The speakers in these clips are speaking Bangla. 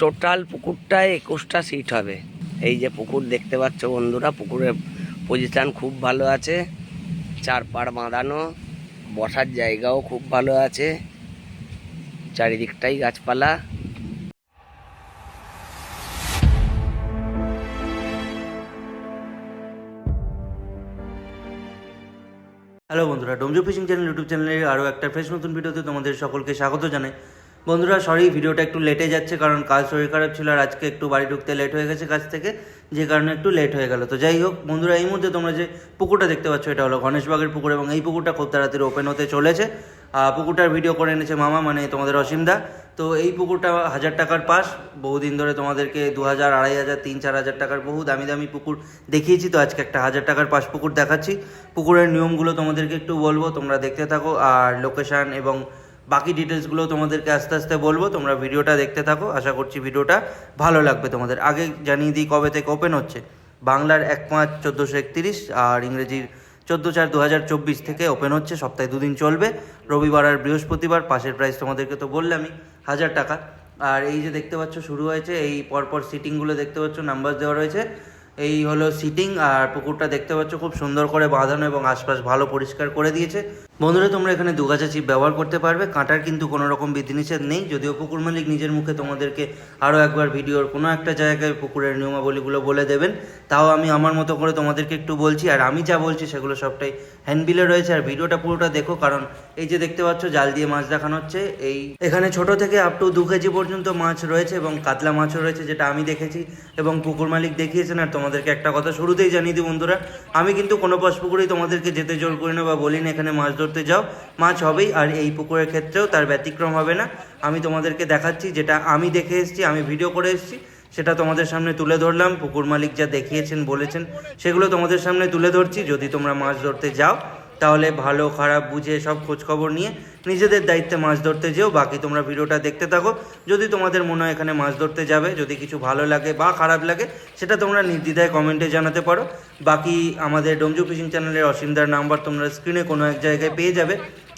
টোটাল পুকুরটায় একুশটা সিট হবে। এই যে পুকুর দেখতে পাচ্ছ বন্ধুরা, পুকুরের পজিশান খুব ভালো আছে। চার পাড় বাঁধানো, বসার জায়গাও খুব ভালো আছে। চারিদিকটাই গাছপালা। হ্যালো বন্ধুরা, ডোমজো ফিশিং চ্যানেল ইউটিউব চ্যানেলের আরও একটা ফ্রেশ নতুন ভিডিওতে তোমাদের সকলকে স্বাগত জানাই। বন্ধুরা সরি ভিডিওটা একটু লেটে যাচ্ছে কারণ কাল শরীর খারাপ ছিল আর আজকে একটু বাড়ি ঢুকতে লেট হয়ে গেছে কাছ থেকে, যে কারণে একটু লেট হয়ে গেল। তো যাই হোক, বন্ধুরা, এই মুহূর্তে তোমরা যে পুকুরটা দেখতে পাচ্ছ, এটা হলো গণেশবাগের পুকুর এবং এই পুকুরটা খুব তাড়াতাড়ি ওপেন হতে চলেছে। পুকুরটার ভিডিও করে এনেছে মামা মানে তোমাদের অসীমদা তো এই পুকুরটা হাজার টাকার পাস বহুদিন ধরে তোমাদেরকে দু হাজার, আড়াই হাজার, তিন, চার হাজার টাকার বহু দামি দামি পুকুর দেখিয়েছি, তো আজকে একটা হাজার টাকার পাস পুকুর দেখাচ্ছি। পুকুরের নিয়মগুলো তোমাদেরকে একটু বলব, তোমরা দেখতে থাকো, আর লোকেশান এবং বাকি ডিটেলসগুলো তোমাদেরকে আস্তে আস্তে বলব। তোমরা ভিডিওটা দেখতে থাকো। আশা করছি ভিডিওটা ভালো লাগবে তোমাদের। আগে জানিয়ে দিই কবে থেকে ওপেন হচ্ছে। বাংলার এক পাঁচ চোদ্দোশো একতিরিশ আর ইংরেজির চোদ্দ চার দু হাজার চব্বিশ থেকে ওপেন হচ্ছে। সপ্তাহে দুদিন চলবে। রবিবার আর বৃহস্পতিবার। পাশের প্রাইস তোমাদেরকে তো বললামই, হাজার টাকা। আর এই যে দেখতে পাচ্ছ, শুরু হয়েছে। এই পরপর সিটিংগুলো দেখতে পাচ্ছ নাম্বার দেওয়া রয়েছে। এই হলো সিটিং আর পুকুরটা দেখতে পাচ্ছ, খুব সুন্দর করে বাঁধানো এবং আশপাশ ভালো পরিষ্কার করে দিয়েছে। বন্ধুরা, তোমরা এখানে দুগাছা চিপ ব্যবহার করতে পারবে। কাঁটার কিন্তু কোনো রকম বিধিনিষেধ নেই। যদিও পুকুর মালিক নিজের মুখে তোমাদেরকে আরও একবার ভিডিওর কোনো একটা জায়গায় পুকুরের নিয়মাবলীগুলো বলে দেবেন। তাও আমি আমার মতো করে তোমাদেরকে একটু বলছি, আর আমি যা বলছি সেগুলো সবটাই হ্যান্ডবিলে রয়েছে। আর ভিডিওটা পুরোটা দেখো, কারণ এই যে দেখতে পাচ্ছ, জাল দিয়ে মাছ দেখানো হচ্ছে। এই এখানে ছোট থেকে আপ টু দু কেজি পর্যন্ত মাছ রয়েছে এবং কাতলা মাছও রয়েছে, যেটা আমি দেখেছি এবং পুকুর মালিক দেখিয়েছেন। আর তোমাদেরকে একটা কথা শুরুতেই জানিয়ে দিই বন্ধুরা, আমি কিন্তু কোনো পাশ পুকুরেই তোমাদেরকে যেতে জোর করি না বা বলি না, এখানে মাছ ধরতে যাও, মাছ হবেই, আর এই পুকুরের ক্ষেত্রেও তার ব্যতিক্রম হবে না। আমি তোমাদেরকে দেখাচ্ছি, যেটা আমি দেখে এসেছি, আমি ভিডিও করে এসেছি, সেটা তোমাদের সামনে তুলে ধরলাম। পুকুর মালিক যা দেখিয়েছেন, বলেছেন, সেগুলো তোমাদের সামনে তুলে ধরছি। যদি তোমরা মাছ ধরতে যাও তাহলে ভালো, খারাপ, বুঝে সব খোঁজ খবর নিয়ে নিজেদের দায়িত্বে মাছ ধরতে যেও। বাকি তোমরা ভিডিওটা দেখতে থাকো। যদি তোমাদের মনে হয় এখানে মাছ ধরতে যাবে, যদি কিছু ভালো লাগে বা খারাপ লাগে, সেটা তোমরা নির্দ্বিধায় কমেন্টে জানাতে পারো। বাকি আমাদের ডোমজু ফিশিং চ্যানেলের অসীমদার নাম্বার তোমরা স্ক্রিনে কোনো এক জায়গায় পেয়ে যাবে।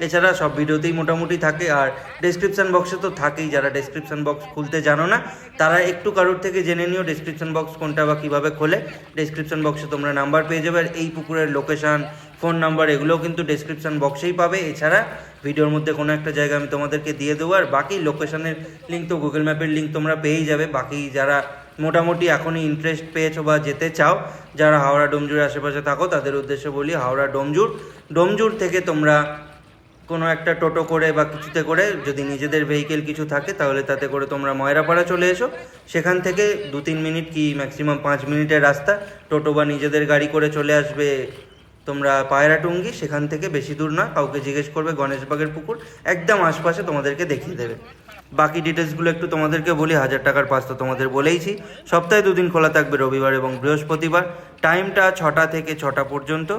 এছাড়া সব ভিডিওতেই মোটামুটি থাকে, আর ডেসক্রিপশন বক্সে তো থাকেই। যারা ডেসক্রিপশন বক্স খুলতে জানো না, তারা একটু কারোর থেকে জেনে নিও ডেসক্রিপশন বক্স কোনটা বা কীভাবে খোলে। ডেসক্রিপশন বক্সে তোমরা নাম্বার পেয়ে যাবে। আর এই পুকুরের লোকেশান ফোন নাম্বার এগুলোও কিন্তু ডেসক্রিপশন বক্সেই পাবে। এছাড়া ভিডিওর মধ্যে কোনো একটা জায়গা আমি তোমাদেরকে দিয়ে দেবো। আর বাকি লোকেশনের লিঙ্ক তো গুগল ম্যাপের লিঙ্ক তোমরা পেয়েই যাবে। বাকি যারা মোটামুটি এখনই ইন্টারেস্ট পেয়েছ বা যেতে চাও, যারা হাওড়া ডোমজুর আশেপাশে থাকো, তাদের উদ্দেশ্যে বলি হাওড়া ডোমজুর ডোমজুর থেকে তোমরা কোনো একটা টোটো করে বা কিছুতে করে যদি নিজেদের ভেহিকেল কিছু থাকে, তাহলে তাতে করে তোমরা ময়রাপাড়া চলে এসো। সেখান থেকে দু তিন মিনিট কি ম্যাক্সিমাম পাঁচ মিনিটের রাস্তা। টোটো বা নিজেদের গাড়ি করে চলে আসবে তোমরা পায়রাটুঙ্গি সেখান থেকে বেশি দূর না কাউকে জিজ্ঞেস করবে গণেশবাগের পুকুর, একদম আশপাশে তোমাদেরকে দেখিয়ে দেবে। বাকি ডিটেলসগুলো একটু তোমাদেরকে বলি, হাজার টাকার পাস তো তোমাদের বলেইছি। সপ্তাহে দুদিন খোলা থাকবে রবিবার এবং বৃহস্পতিবার। টাইমটা ছটা থেকে ছটা পর্যন্ত।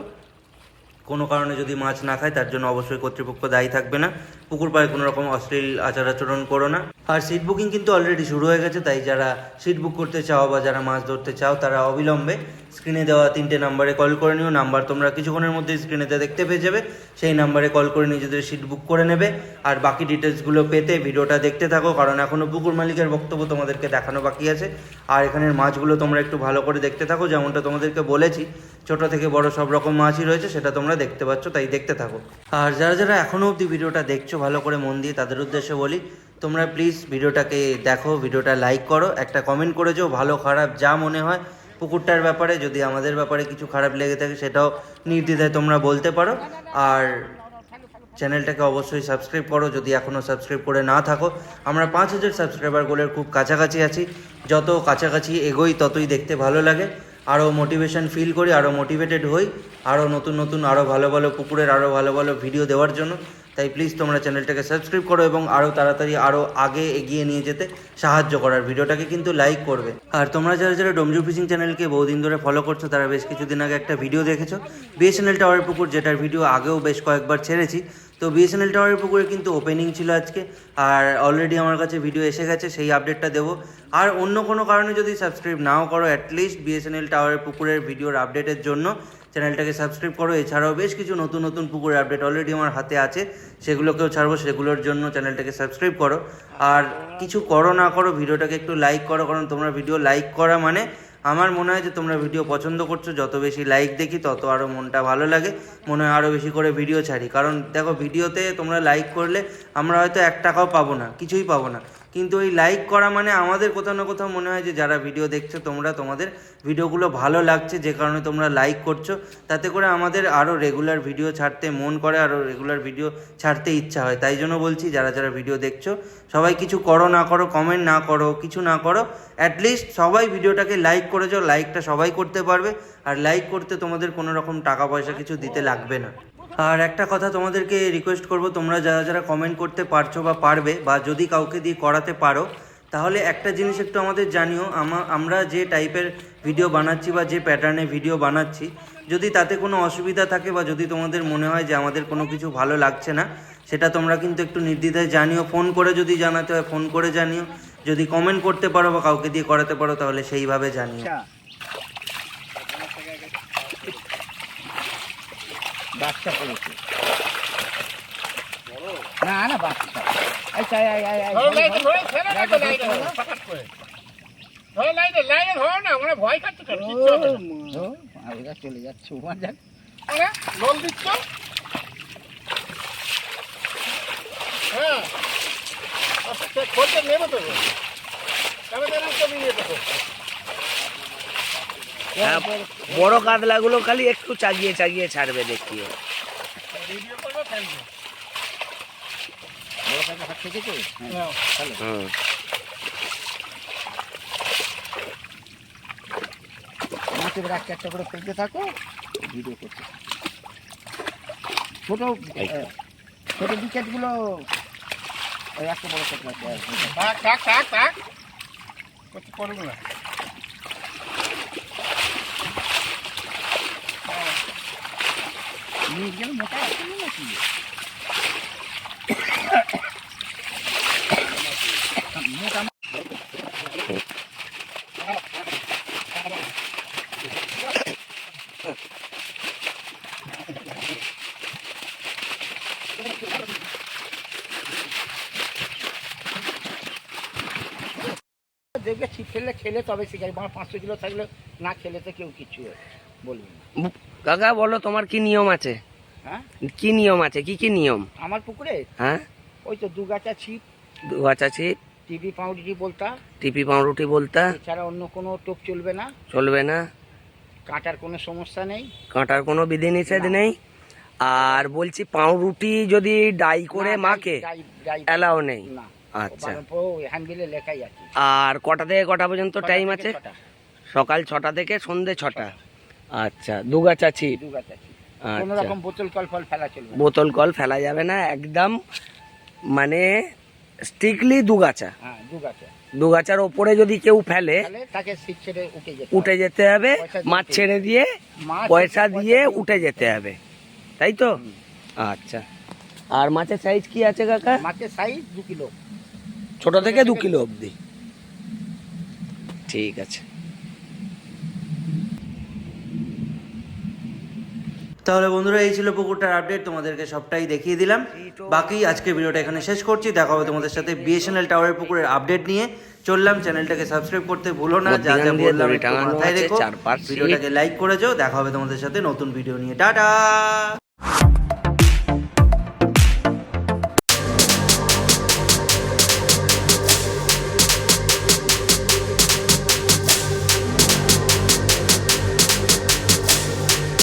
কোনো কারণে যদি মাছ না খায়, তার জন্য অবশ্যই কর্তৃপক্ষ দায়ী থাকবে না। পুকুর পাড়ে কোনো রকম অশ্লীল আচার আচরণ করো না। আর সিট বুকিং কিন্তু অলরেডি শুরু হয়ে গেছে, তাই যারা সিট বুক করতে চাও বা যারা মাছ ধরতে চাও, তারা অবিলম্বে স্ক্রিনে দেওয়া তিনটে নাম্বারে কল করে নিও। নাম্বার তোমরা কিছুক্ষণের মধ্যে স্ক্রিনেতে দেখতে পেয়ে যাবে। সেই নাম্বারে কল করে নিজেদের সিট বুক করে নেবে। আর বাকি ডিটেলসগুলো পেতে ভিডিওটা দেখতে থাকো, কারণ এখনও পুকুর মালিকের বক্তব্য তোমাদেরকে দেখানো বাকি আছে। আর এখানের মাছগুলো তোমরা একটু ভালো করে দেখতে থাকো, যেমনটা তোমাদেরকে বলেছি। ছোট থেকে বড় সব রকম মাছই রয়েছে, সেটা তোমরা দেখতে পাচ্ছ, তাই দেখতে থাকো। আর যারা যারা এখনও অবধি ভিডিওটা দেখছ, ভালো করে মন দিয়ে তাদের উদ্দেশ্যে বলি, তোমরা প্লিজ ভিডিওটাকে দেখো, ভিডিওটা লাইক করো, একটা কমেন্ট করে যাও ভালো খারাপ যা মনে হয় পুকুরটার ব্যাপারে, যদি আমাদের ব্যাপারে কিছু খারাপ লেগে থাকে, সেটাও নির্দ্বিধায় তোমরা বলতে পারো। আর চ্যানেলটাকে অবশ্যই সাবস্ক্রাইব করো, যদি এখনও সাবস্ক্রাইব করে না থাকো। আমরা পাঁচ হাজার সাবস্ক্রাইবার গোলের খুব কাছাকাছি আছি। যত কাছাকাছি এগোই, ততই দেখতে ভালো লাগে। আরও মোটিভেশন ফিল করি আরও মোটিভেটেড হই আরও নতুন নতুন আরও ভালো ভালো পুকুরের আরও ভালো ভালো ভিডিও দেওয়ার জন্য। তাই প্লিজ তোমরা চ্যানেলটাকে সাবস্ক্রাইব করো এবং আরও তাড়াতাড়ি আরও আগে এগিয়ে নিয়ে যেতে সাহায্য করার ভিডিওটাকে কিন্তু লাইক করবে। আর তোমরা যারা যারা ডোমজু ফিশিং চ্যানেলকে বহুদিন ধরে ফলো করছ, তারা বেশ কিছুদিন আগে একটা ভিডিও দেখেছ। বিএসএনএল টাওয়ার পুকুর, যেটার ভিডিও আগেও বেশ কয়েকবার ছেড়েছি। তো বিএসএনএল টাওয়ারের পুকুরে কিন্তু ওপেনিং ছিল আজকে। আর অলরেডি আমার কাছে ভিডিও এসে গেছে, সেই আপডেটটা দেবো। আর অন্য কোনো কারণে যদি সাবস্ক্রাইব নাও করো অ্যাটলিস্ট বিএসএনএল টাওয়ারের পুকুরের ভিডিওর আপডেটের জন্য চ্যানেলটাকে সাবস্ক্রাইব করো। এছাড়াও বেশ কিছু নতুন নতুন পুকুরের আপডেট অলরেডি আমার হাতে আছে, সেগুলোকেও ছাড়বো, সেগুলোর জন্য চ্যানেলটাকে সাবস্ক্রাইব করো। আর কিছু করো না করো, ভিডিওটাকে একটু লাইক করো, কারণ তোমরা ভিডিও লাইক করা মানে আমার মনে হয় যে তোমরা ভিডিও পছন্দ করছ, যত বেশি লাইক দেখি তত আরও মনটা ভালো লাগে, মনে হয় আরও বেশি করে ভিডিও ছাড়ি। কারণ দেখো ভিডিওতে তোমরা লাইক করলে আমরা হয়তো এক টাকাও পাবো না, কিছুই পাবো না। কিন্তু ওই লাইক করা মানে আমাদের কোথাও না কোথাও মনে হয় যে যারা ভিডিও দেখছ তোমরা, তোমাদের ভিডিওগুলো ভালো লাগছে, যে কারণে তোমরা লাইক করছ। তাতে করে আমাদের আরও রেগুলার ভিডিও ছাড়তে মন করে আরও রেগুলার ভিডিও ছাড়তে ইচ্ছা হয়। তাই জন্য বলছি, যারা যারা ভিডিও দেখছ, সবাই কিছু করো, না করো কমেন্ট না করো, কিছু না করো অ্যাটলিস্ট সবাই ভিডিওটাকে লাইক করে যাও লাইকটা সবাই করতে পারবে। আর লাইক করতে তোমাদের কোনো রকম টাকা পয়সা কিছু দিতে লাগবে না। আর একটা কথা তোমাদেরকে রিকোয়েস্ট করব, তোমরা যারা যারা কমেন্ট করতে পারছ বা পারবে বা যদি কাউকে দিয়ে করাতে পারো, তাহলে একটা জিনিস একটু আমাদের জানিও। আমরা যে টাইপের ভিডিও বানাচ্ছি বা যে প্যাটার্নে ভিডিও বানাচ্ছি, যদি তাতে কোনো অসুবিধা থাকে বা যদি তোমাদের মনে হয় যে আমাদের কোনো কিছু ভালো লাগছে না, সেটা তোমরা কিন্তু একটু নির্দ্বিধায় জানিও। ফোন করে যদি জানাতে হয়, ফোন করে জানিও। যদি কমেন্ট করতে পারো বা কাউকে দিয়ে করাতে পারো, তাহলে সেইভাবে জানিও। বাচ্চা পড়েছে না না বাচ্চা আচ্ছা আয় আয় আয় ধরো লাইটে ধরে না তো লাইটে ফাটাক করে। ধরো লাইটে, লাইটে ধরো না, ওরা ভয় খাচ্ছে কেন? কিচ্ছু হবে না। ওরা চলে যাচ্ছে ওমান যাক আরে, জল দিচ্ছ? হ্যাঁ। আচ্ছা, খোঁজটা নেবে তো। তবে তো ইয়ে করো। হ্যাঁ বড় কাতলাগুলো খালি একটু চাগিয়ে চাগিয়ে ছাড়বে মাছ একটা করে থাকো ভিডিও করতে ছোট ছোট উইকেটগুলো ওই একটা বড় কাতলা আছে, গেলে মোটা আছে নাকি মোটা দেখবে ছিপ ফেললে খেলে তবে শিখাই আমার পাঁচশো কিলো থাকলে না খেলে তো কেউ কিছু বলবে না। কাকা বলো তোমার কি নিয়ম আছে? হ্যাঁ? কি নিয়ম আছে? কি কি নিয়ম? আমার পুকুরে? হ্যাঁ? ওই তো দু গাছা ছিপ দু গাছা ছিপ। টিভি পাউরুটি বলতা। টিপি পাউরুটি বলতা। এছাড়া অন্য কোনো টোপ চলবে না। চলবে না। কাটার কোনো সমস্যা নেই। কাঁটার কোনো বিধি নিষেধ নেই। আর বলছি পাউরুটি যদি ডাই করে মাকে অ্যালাও নেই। আচ্ছা। হ্যান্ডবিলে লেখাই আছে। আর কটা থেকে কটা পর্যন্ত টাইম আছে? সকাল ছটা থেকে সন্ধে ছটা। আচ্ছা দুগাছা ছিপ দু গাছা ছিপ কোনো আচ্ছা। রকম বোতল কল ফল ফেলা চলবে বোতল কল ফেলা যাবে না একদম মানে স্ট্রিক্টলি দুগাছা হ্যাঁ দু গাছা দুগাছার ওপরে যদি কেউ ফেলে তাকে উঠে যেতে হবে। মাছ ছেড়ে দিয়ে পয়সা দিয়ে উঠে যেতে হবে। তাই তো? আচ্ছা। আর মাছের সাইজ কি আছে কাকা? মাছের সাইজ দু কিলো। ছোট থেকে দু কিলো অবধি। ঠিক আছে। তাহলে বন্ধুরা এই ছিল পুকুরটার আপডেট তোমাদেরকে সবটাই দেখিয়ে দিলাম। বাকি আজকে ভিডিওটা এখানে শেষ করছি দেখা হবে তোমাদের সাথে বিএসএনএল টাওয়ারের পুকুরের আপডেট নিয়ে। চললাম চ্যানেলটাকে সাবস্ক্রাইব করতে ভুলো না যা যা বললাম মাথায় রেখো। ভিডিওটাকে লাইক করেছ যাও দেখা হবে তোমাদের সাথে নতুন ভিডিও নিয়ে। টাটা!